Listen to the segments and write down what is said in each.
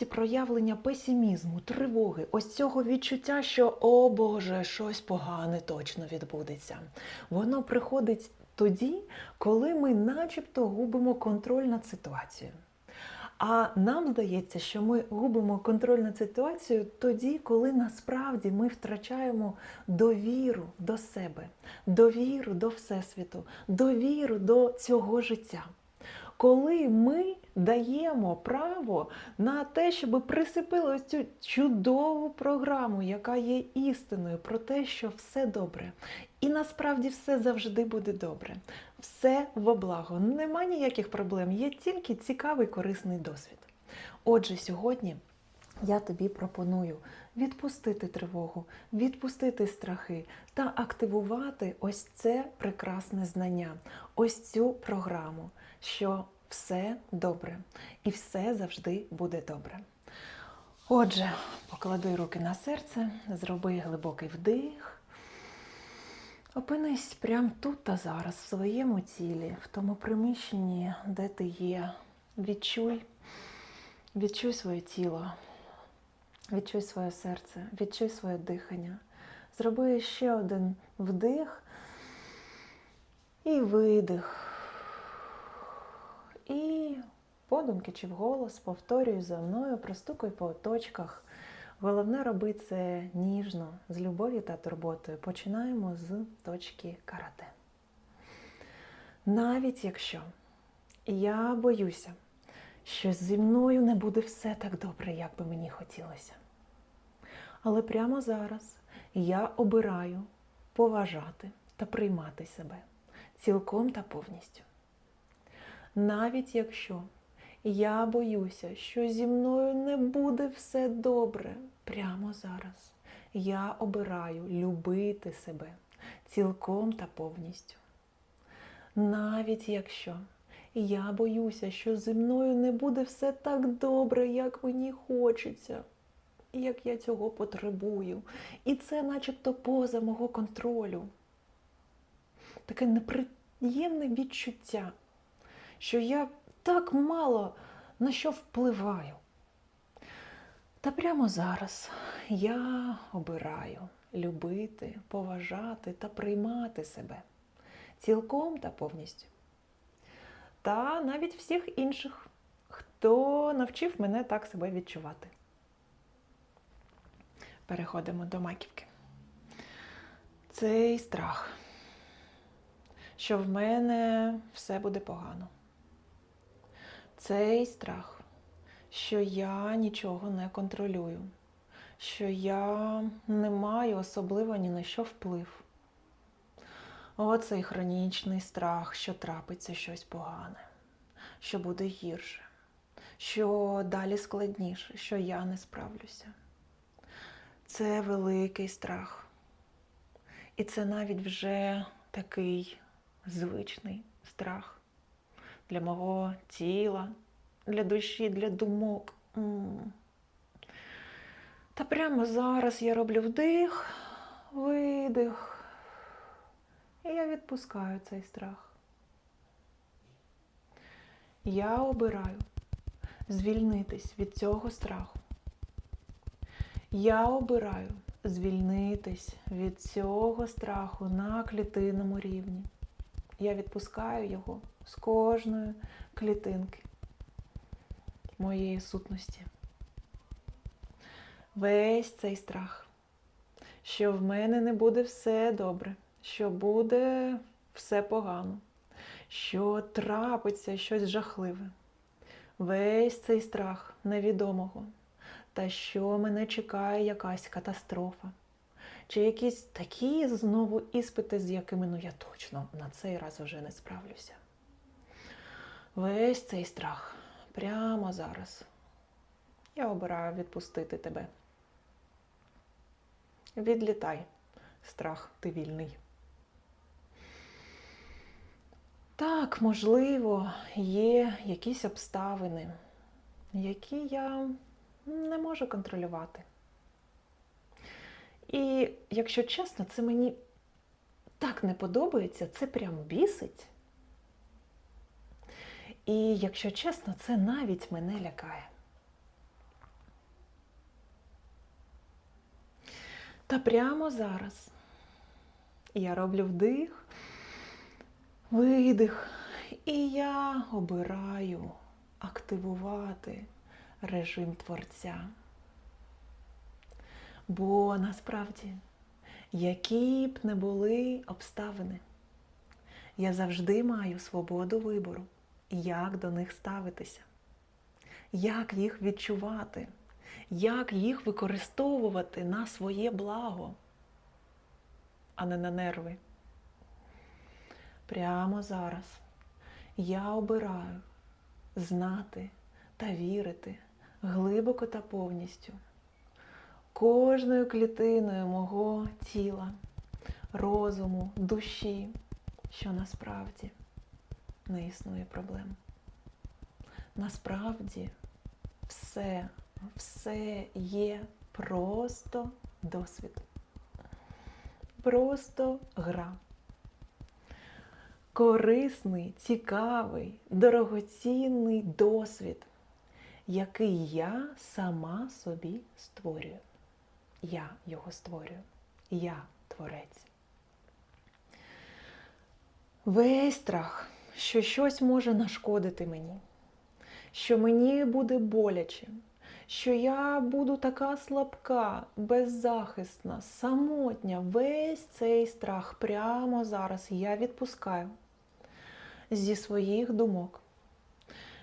насправді проявлення песимізму, тривоги, ось цього відчуття, що о Боже, щось погане точно відбудеться. Воно приходить тоді, коли ми начебто губимо контроль над ситуацією. А нам здається, що ми губимо контроль над ситуацією тоді, коли насправді ми втрачаємо довіру до себе, довіру до Всесвіту, довіру до цього життя. Коли ми даємо право на те, щоб присипили ось цю чудову програму, яка є істиною, про те, що все добре. І насправді все завжди буде добре. Все во благо. Нема ніяких проблем, є тільки цікавий корисний досвід. Отже, сьогодні я тобі пропоную відпустити тривогу, відпустити страхи та активувати ось це прекрасне знання, ось цю програму, що все добре і все завжди буде добре. Отже, поклади руки на серце, зроби глибокий вдих. Опинись прямо тут та зараз, в своєму тілі, в тому приміщенні, де ти є. Відчуй, відчуй своє тіло, відчуй своє серце, відчуй своє дихання. Зроби ще один вдих і видих. І подумки чи вголос повторюй за мною, простукуй по точках. Головне роби це ніжно, з любов'ю та турботою. Починаємо з точки карате. Навіть якщо я боюся, що зі мною не буде все так добре, як би мені хотілося. Але прямо зараз я обираю поважати та приймати себе цілком та повністю. Навіть якщо я боюся, що зі мною не буде все добре прямо зараз. Я обираю любити себе цілком та повністю. Навіть якщо я боюся, що зі мною не буде все так добре, як мені хочеться, як я цього потребую. І це начебто поза мого контролю. Таке неприємне відчуття, що я так мало на що впливаю. Та прямо зараз я обираю любити, поважати та приймати себе цілком та повністю. Та навіть всіх інших, хто навчив мене так себе відчувати. Переходимо до маківки. Цей страх, що в мене все буде погано цей страх, що я нічого не контролюю, що я не маю особливо ні на що вплив. Оцей хронічний страх, що трапиться щось погане, що буде гірше, що далі складніше, що я не справлюся. Це великий страх. І це навіть вже такий звичний страх для мого тіла, для душі, для думок. Та прямо зараз я роблю вдих, видих. І я відпускаю цей страх. Я обираю звільнитись від цього страху. Я обираю звільнитись від цього страху на клітинному рівні. Я відпускаю його з кожної клітинки моєї сутності. Весь цей страх, що в мене не буде все добре, що буде все погано, що трапиться щось жахливе. Весь цей страх невідомого, та що мене чекає якась катастрофа. Чи якісь такі знову іспити, з якими ну я точно на цей раз вже не справлюся. Весь цей страх прямо зараз. Я обираю відпустити тебе. Відлітай, страх, ти вільний. Так, можливо, є якісь обставини, які я не можу контролювати. І якщо чесно, це мені так не подобається, це прям бісить. І, якщо чесно, це навіть мене лякає. Та прямо зараз я роблю вдих, видих, і я обираю активувати режим творця. Бо насправді, які б не були обставини, я завжди маю свободу вибору як до них ставитися, як їх відчувати, як їх використовувати на своє благо, а не на нерви. Прямо зараз я обираю знати та вірити глибоко та повністю. Кожною клітиною мого тіла, розуму, душі, що насправді не існує проблем. Насправді все, все є просто досвід, просто гра. Корисний, цікавий, дорогоцінний досвід, який я сама собі створюю. Я його створюю. Я творець. Весь страх, що щось може нашкодити мені, що мені буде боляче, що я буду така слабка, беззахисна, самотня. Весь цей страх прямо зараз я відпускаю зі своїх думок,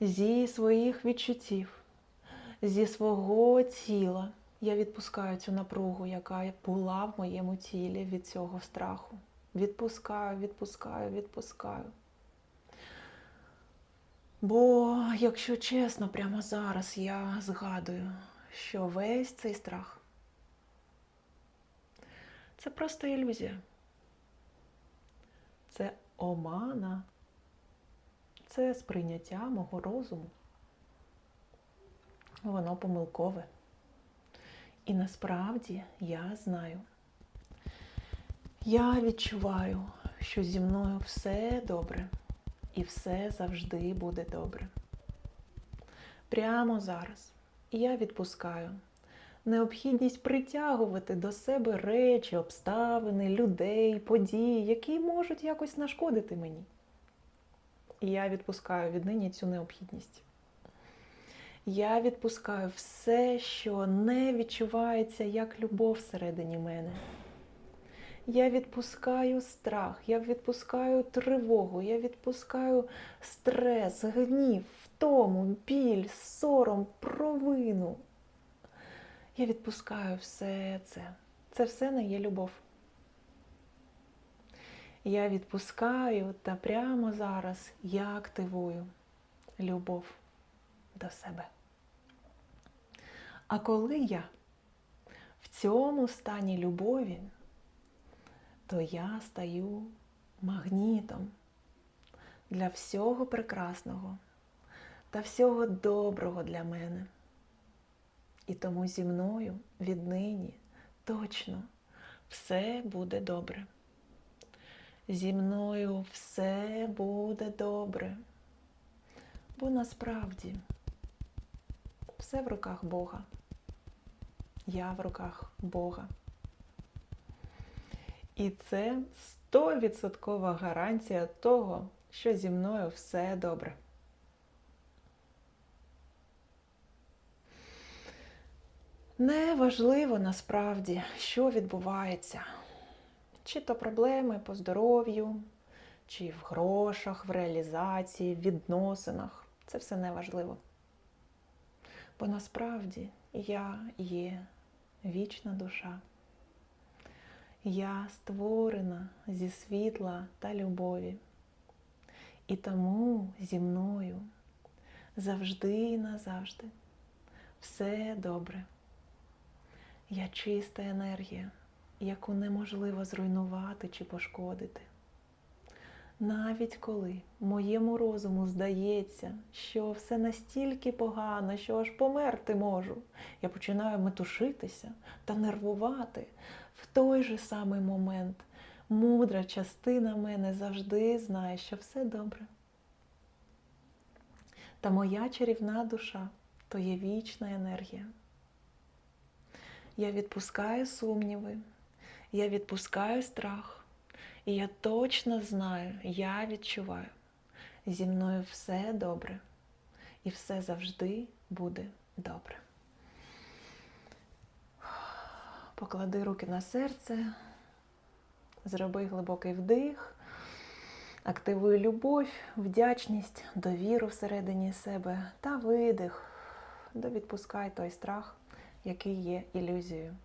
зі своїх відчуттів, зі свого тіла. Я відпускаю цю напругу, яка була в моєму тілі від цього страху. Відпускаю, відпускаю, відпускаю. Бо, якщо чесно, прямо зараз я згадую, що весь цей страх це просто ілюзія. Це омана, це сприйняття мого розуму. Воно помилкове. І насправді я знаю, я відчуваю, що зі мною все добре і все завжди буде добре. Прямо зараз я відпускаю необхідність притягувати до себе речі, обставини, людей, події, які можуть якось нашкодити мені. І я відпускаю віднині цю необхідність. Я відпускаю все, що не відчувається як любов всередині мене. Я відпускаю страх, я відпускаю тривогу, я відпускаю стрес, гнів, втому, біль, сором, провину. Я відпускаю все це. Це все не є любов. Я відпускаю та прямо зараз я активую любов до себе. А коли я в цьому стані любові, то я стаю магнітом для всього прекрасного та всього доброго для мене. І тому зі мною віднині точно все буде добре. Зі мною все буде добре. Бо насправді все в руках Бога. Я в руках Бога. І це стовідсоткова гарантія того, що зі мною все добре. Неважливо насправді, що відбувається, чи то проблеми по здоров'ю, чи в грошах, в реалізації, в відносинах. Це все неважливо. Бо насправді я є вічна душа. Я створена зі світла та любові. І тому зі мною завжди і назавжди все добре. Я чиста енергія, яку неможливо зруйнувати чи пошкодити. Навіть коли моєму розуму здається, що все настільки погано, що аж померти можу, я починаю метушитися та нервувати в той же самий момент. Мудра частина мене завжди знає, що все добре. Та моя чарівна душа то є вічна енергія. Я відпускаю сумніви, я відпускаю страх, і я точно знаю, я відчуваю, зі мною все добре, і все завжди буде добре. Поклади руки на серце, зроби глибокий вдих, активуй любов, вдячність, довіру всередині себе та видих, довідпускай той страх, який є ілюзією.